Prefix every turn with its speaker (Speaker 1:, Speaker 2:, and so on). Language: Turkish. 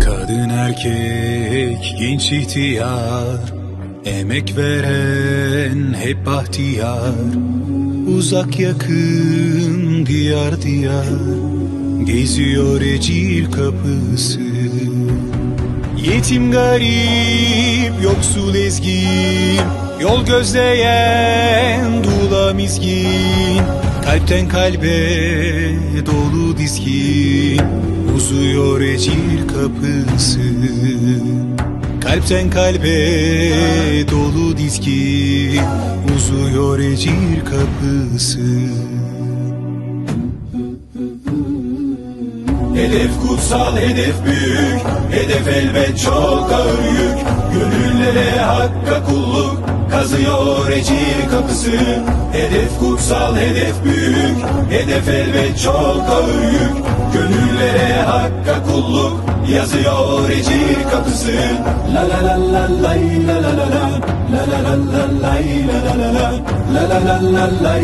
Speaker 1: Kadın erkek genç ihtiyar Emek veren hep bahtiyar. Uzak yakın diyar diyar Geziyor ecir kapısı. Yetim garip yoksul ezgin Yol gözleyen dula mizgin Kalpten kalbe dolu dizgin. Uzuyor ecir kapısı Kalpten kalbe dolu dizgin. Uzuyor ecir kapısı.
Speaker 2: Hedef kutsal, hedef büyük Hedef elbet çok ağır yük. Gönüllere hakka kulluk Kazıyor ecir kapısı. Hedef kutsal, hedef büyük. Hedef elbet çok ağır yük. Gönüllere hakka kulluk. Yazıyor ecir kapısı. La la la la la la la la. La la la la la la la la. La la la la